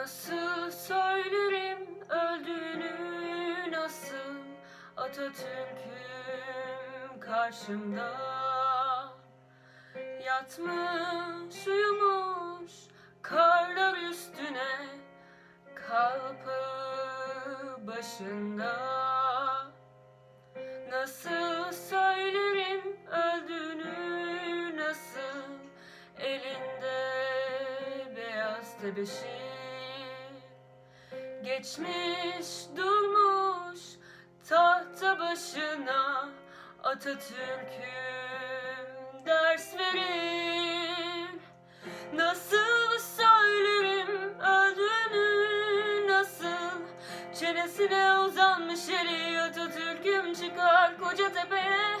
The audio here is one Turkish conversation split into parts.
Nasıl söylerim öldüğünü nasıl Atatürk'üm karşımda? Yatmış uyumuş karlar üstüne Kalpağı başında. Nasıl söylerim öldüğünü nasıl Elinde beyaz tebeşir Geçmiş durmuş tahta başına Atatürk'üm ders verir Nasıl söylerim öldüğünü nasıl Çenesine uzanmış eli Atatürk'üm çıkar koca tepeye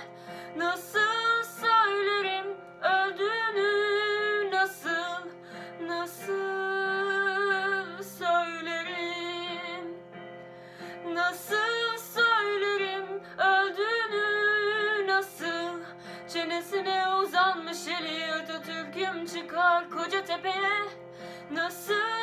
Çenesine uzanmış eli Atatürk'üm çıkar koca tepeye Nasıl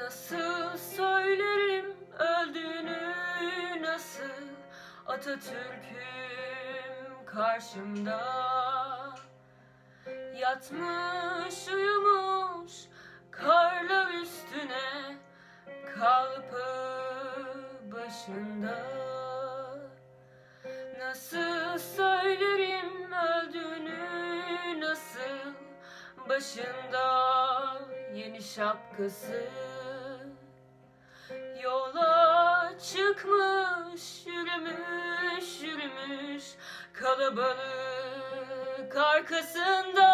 Nasıl söylerim öldüğünü nasıl Atatürk'üm karşımda? Yatmış uyumuş karlar üstüne Kalpağı başında. Nasıl söylerim öldüğünü nasıl Başında? Yeni şapkası Yola çıkmış yürümüş yürümüş Kalabalık arkasında.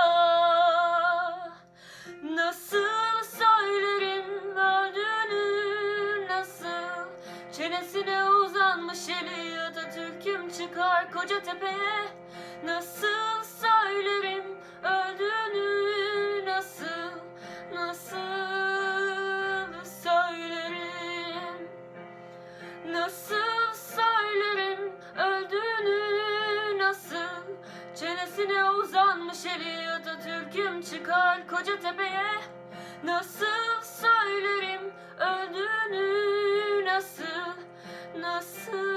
Nasıl söylerim öldüğünü nasıl Çenesine uzanmış eli Atatürk'üm çıkar koca tepeye Nasıl söylerim Atatürk'üm çıkar koca tepeye Nasıl söylerim öldüğünü nasıl Nasıl